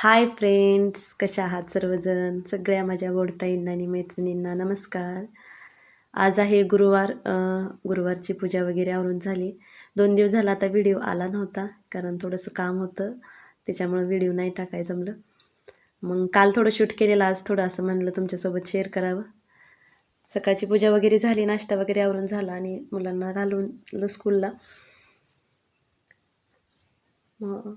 Hi friends कशा आहात सर्वजण? सगळ्या माझ्या गोडताईंना आणि मैत्रिणींना नमस्कार. आज आहे गुरुवार गुरुवारची पूजा वगैरे आवरून झाली. दोन दिवस झाला आता व्हिडिओ आला नव्हता कारण थोडंसं काम होतं त्याच्यामुळं व्हिडिओ नाही टाकाय जमलं. मग काल थोडं शूट केलेलं आज थोडं असं म्हणलं तुमच्यासोबत शेअर करावं. सकाळची पूजा वगैरे झाली नाश्ता वगैरे आवरून झाला आणि मुलांना घालून स्कूलला. मग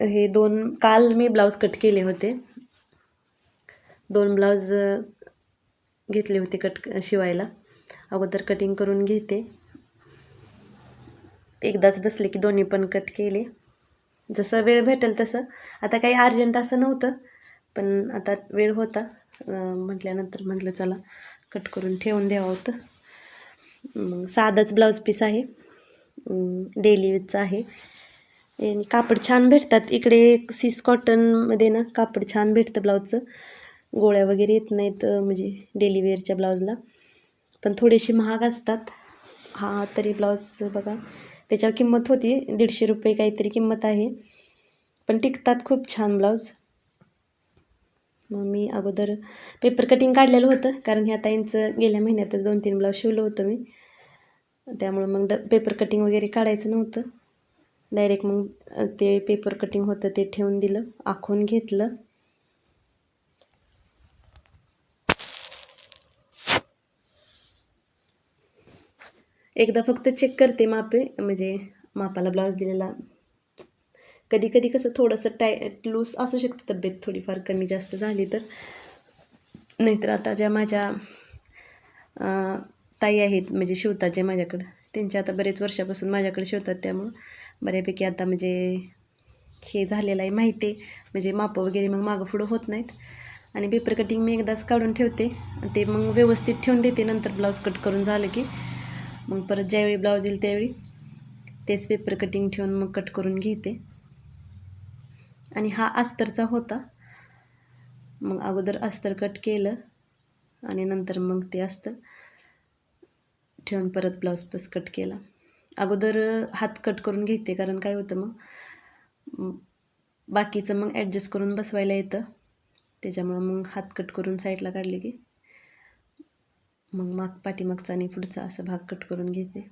हे दोन काल मी ब्लाऊज कट केले होते. दोन ब्लाऊज घेतले होते कट शिवायला. अगोदर कटिंग करून घेते. एकदाच बसले की दोन्ही पण कट केले. जसं वेळ भेटेल तसं. आता काही अर्जंट असं नव्हतं पण आता वेळ होता. म्हटल्यानंतर म्हटलं चला कट करून ठेवून द्यावं होतं. मग साधाच ब्लाऊज पीस आहे. डेली यूजचा आहे. कापड छान भेटतात. इकडे सीस कॉटनमध्ये ना कापड छान भेटतं ब्लाऊजचं. गोळ्या वगैरे येत नाहीत म्हणजे डेली वेअरच्या ब्लाऊजला. पण थोडेसे महाग असतात. हा तरी ब्लाऊज बघा. त्याच्यावर किंमत होती दीडशे रुपये काहीतरी किंमत आहे. पण टिकतात खूप छान ब्लाऊज. मग मी अगोदर पेपर कटिंग काढलेलं होतं कारण ह्या ताईंचं गेल्या महिन्यातच दोन तीन ब्लाऊज शिवलं होतं मी. त्यामुळं मग ड पेपर कटिंग वगैरे काढायचं नव्हतं. डायरेक्ट मग ते पेपर कटिंग होतं ते ठेवून दिलं आखून घेतलं. एकदा फक्त चेक करते मापे म्हणजे मापाला ब्लाऊज दिलेला. कधी कधी कसं थोडंसं टाय लूज असू शकतं तब्येत थोडीफार कमी जास्त झाली तर. नाहीतर आता ज्या माझ्या ताई आहेत म्हणजे शिवतात जे माझ्याकडं त्यांच्या आता बरेच वर्षापासून माझ्याकडे शिवतात त्यामुळं बऱ्यापैकी आता म्हणजे हे झालेलं आहे माहिती आहे. म्हणजे मापं वगैरे मग मागं पुढं होत नाहीत. आणि पेपर कटिंग मी एकदाच काढून ठेवते. आणि ते मग व्यवस्थित ठेवून देते. नंतर ब्लाऊज कट करून झालं की मग परत ज्यावेळी ब्लाऊज येईल त्यावेळी तेच पेपर कटिंग ठेवून मग कट करून घेते. आणि हा अस्तरचा होता. मग अगोदर अस्तर कट केलं. आणि नंतर मग ते अस्तर ठेवून परत ब्लाऊज पस कट केला. अगोदर हात कट करून घेते कारण काय होतं मग बाकीचं मग ॲडजस्ट करून बसवायला येतं. त्याच्यामुळं मग हात कट करून साईडला काढले की मग माग पाठीमागचा आणि पुढचा असं भाग कट करून घेते.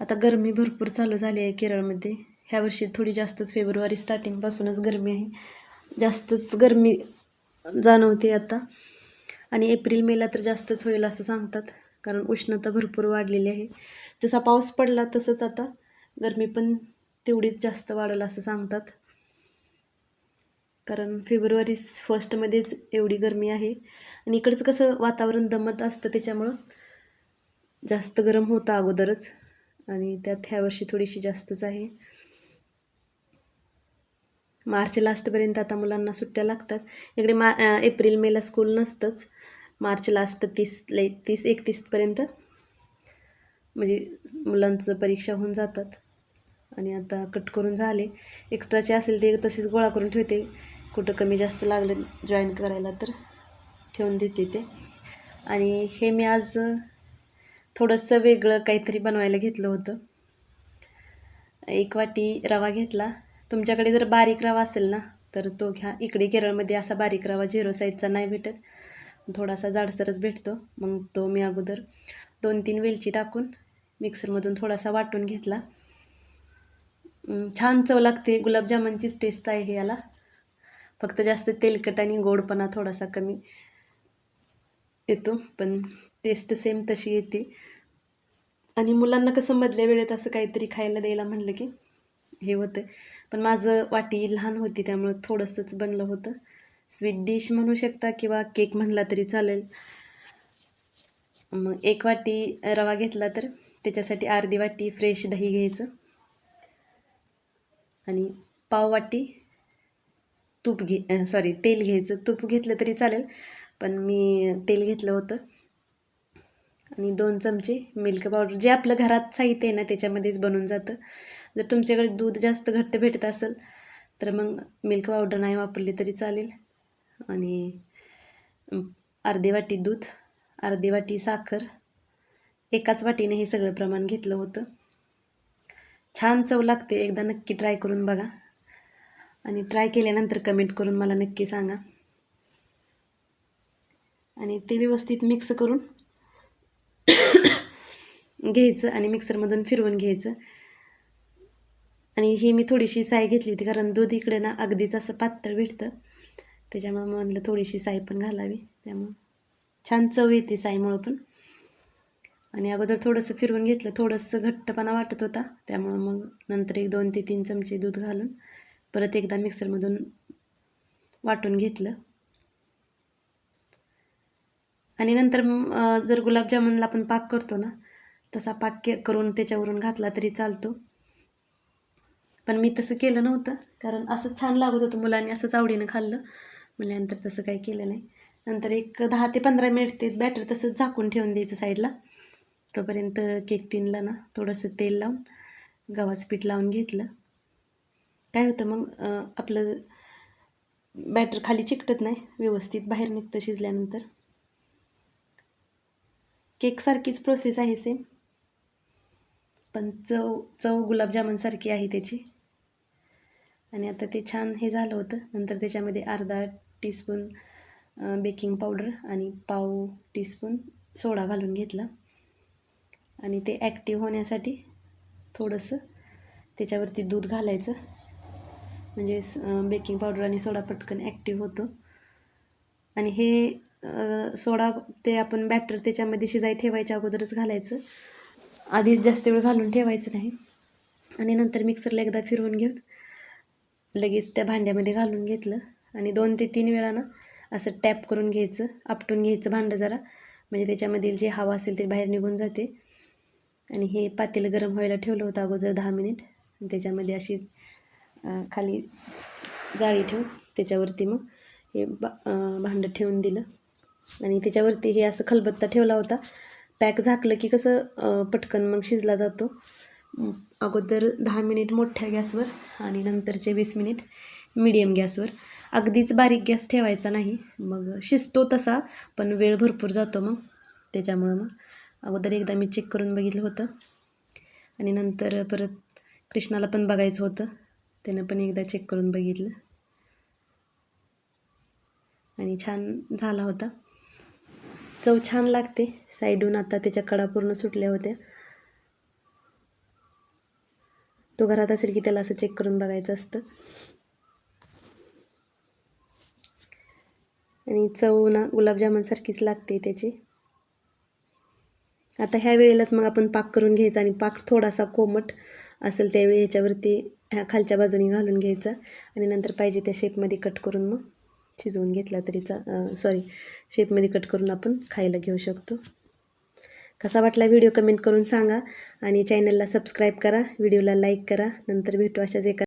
आता गरमी भरपूर चालू झाली आहे केरळमध्ये. ह्या वर्षी थोडी जास्तच फेब्रुवारी स्टार्टिंगपासूनच गरमी आहे. जास्तच गरमी जाणवते आता. आणि एप्रिल मेला तर जास्तच होईल असं सांगतात. कारण उष्णता भरपूर वाढलेली आहे. जसा पाऊस पडला तसंच आता गरमी पण तेवढीच जास्त वाढेल असं सांगतात. कारण फेब्रुवारी फर्स्टमध्येच एवढी गरमी आहे. आणि इकडचं कसं वातावरण दमत असतं त्याच्यामुळं जास्त गरम होतं अगोदरच. आणि त्यात ह्या वर्षी थोडीशी जास्तच आहे. मार्च लास्टपर्यंत आता मुलांना सुट्ट्या लागतात. इकडे मा एप्रिल मेला स्कूल नसतंच. मार्च लास्ट तीस लै तीस एकतीसपर्यंत म्हणजे मुलांचं परीक्षा होऊन जातात. आणि आता कट करून झाले. एक्स्ट्राचे असेल ते तसेच गोळा करून ठेवते. कुठं कमी जास्त लागलं जॉईन करायला तर ठेवून देते ते. आणि हे मी आज थोडंसं वेगळं काहीतरी बनवायला घेतलं होतं. एक वाटी रवा घेतला. तुमच्याकडे जर बारीक रवा असेल ना तर तो घ्या. इकडे केरळमध्ये असा बारीक रवा झिरो साईजचा नाही भेटत. थोडासा जाडसरच भेटतो. मग तो मी अगोदर दोन तीन वेलची टाकून मिक्सरमधून थोडासा वाटून घेतला. छान चव लागते. गुलाबजामुनचीच टेस्ट आहे याला. फक्त जास्त तेलकट आणि गोडपणा थोडासा कमी येतो पण टेस्ट सेम तशी येते. आणि मुलांना कसं मधल्या वेळेत असं काहीतरी खायला द्यायला म्हणलं की हे होतं. पण माझं वाटी लहान होती त्यामुळं थोडंसंच बनलं होतं. स्वीट डिश म्हणू शकता किंवा केक म्हणला तरी चालेल. मग एक वाटी रवा घेतला तर त्याच्यासाठी अर्धी वाटी फ्रेश दही घ्यायचं. आणि पाव वाटी तूप घे सॉरी तेल घ्यायचं. तूप घेतलं तरी चालेल पण मी तेल घेतलं होतं. आणि दोन चमचे मिल्क पावडर जे आपलं घरात साहित्य आहे ना त्याच्यामध्येच बनून जातं. जर तुमच्याकडे दूध जास्त घट्ट भेटत असेल तर मग मिल्क पावडर नाही वापरली तरी चालेल. आणि अर्धी वाटी दूध अर्धी वाटी साखर एकाच वाटीने हे सगळं प्रमाण घेतलं होतं. छान चव लागते एकदा नक्की ट्राय करून बघा. आणि ट्राय केल्यानंतर कमेंट करून मला नक्की सांगा. आणि ते व्यवस्थित मिक्स करून घ्यायचं आणि मिक्सरमधून फिरवून घ्यायचं. आणि ही मी थोडीशी साय घेतली होती कारण दूध इकडे ना अगदीच असं पातळ भेटतं. त्याच्यामुळं म्हणलं थोडीशी साय पण घालावी. त्यामुळं छान चव येते साईमुळं पण. आणि अगोदर थोडंसं फिरवून घेतलं थोडंसं घट्टपणा वाटत होता. त्यामुळं मग नंतर एक दोन ते तीन चमचे दूध घालून परत एकदा मिक्सरमधून वाटून घेतलं. आणि नंतर जर गुलाबजामुनला आपण पाक करतो ना तसा पाक के करून त्याच्यावरून घातला तरी चालतो. पण मी तसं केलं नव्हतं. कारण असं छान लागत होतं मुलांनी असंच आवडीनं खाल्लं. म्हणल्यानंतर तसं काही केलं नाही. नंतर एक दहा ते पंधरा मिनिट ते बॅटर तसंच झाकून ठेवून द्यायचं साईडला तोपर्यंत केक टिनला ना थोडंसं तेल लावून गव्हाचं पीठ लावून घेतलं. काय होतं मग आपलं बॅटर खाली चिकटत नाही व्यवस्थित बाहेर निघतं शिजल्यानंतर. केकसारखीच प्रोसेस आहे सेम पण चव चव गुलाबजामुनसारखी आहे त्याची. आणि आता ते छान हे झालं होतं. नंतर त्याच्यामध्ये अर्धा टीस्पून बेकिंग पावडर आणि पाव टीस्पून सोडा घालून घेतला. आणि ते ॲक्टिव्ह होण्यासाठी थोडंसं त्याच्यावरती दूध घालायचं. म्हणजे बेकिंग पावडर आणि सोडा पटकन ॲक्टिव्ह होतो. आणि हे सोडा ते आपण बॅटर त्याच्यामध्ये शिजाई ठेवायच्या अगोदरच घालायचं. आधीच जास्त वेळ घालून ठेवायचं नाही. आणि नंतर मिक्सरला एकदा फिरवून घेऊन लगेच त्या भांड्यामध्ये घालून घेतलं. आणि दोन ते तीन वेळा ना असं टॅप करून घ्यायचं आपटून घ्यायचं भांडं जरा. म्हणजे त्याच्यामधील जे हवा असेल ते बाहेर निघून जाते. आणि हे पातेलं गरम व्हायला ठेवलं होतं अगोदर दहा मिनिट. त्याच्यामध्ये अशी खाली जाळी ठेवून त्याच्यावरती मग हे बा भांडं ठेवून दिलं. आणि त्याच्यावरती हे असं खलबत्ता ठेवला होता. पॅक झाकलं की कसं पटकन मग शिजला जातो. अगोदर दहा मिनिट मोठ्या गॅसवर आणि नंतरचे वीस मिनिट मिडियम गॅसवर. अगदीच बारीक गॅस ठेवायचा नाही. मग शिजतो तसा पण वेळ भरपूर जातो मग. त्याच्यामुळं मग अगोदर एकदा मी चेक करून बघितलं होतं. आणि नंतर परत कृष्णाला पण बघायचं होतं. त्यानं पण एकदा चेक करून बघितलं. आणि छान झाला होता. चव छान लागते. साईडून आता त्याच्या कडा पूर्ण सुटल्या होत्या. तो घरात असेल की त्याला असं चेक करून बघायचं असतं. आणि चव ना गुलाबजामुनसारखीच लागते त्याची. आता ह्या वेळेलाच मग आपण पाक करून घ्यायचा आणि पाक थोडासा कोमट असेल त्यावेळी ह्याच्यावरती ह्या खालच्या बाजूने घालून घ्यायचा आणि नंतर पाहिजे त्या शेपमध्ये कट करून मग शिजवून घेतला तरी चा सॉरी शेपमध्ये कट करून आपण खायला घेऊ शकतो. कसा वाटला व्हिडिओ कमेंट करून सांगा आणि चॅनलला सबस्क्राईब करा व्हिडिओला लाईक करा नंतर भेटू अशाच एका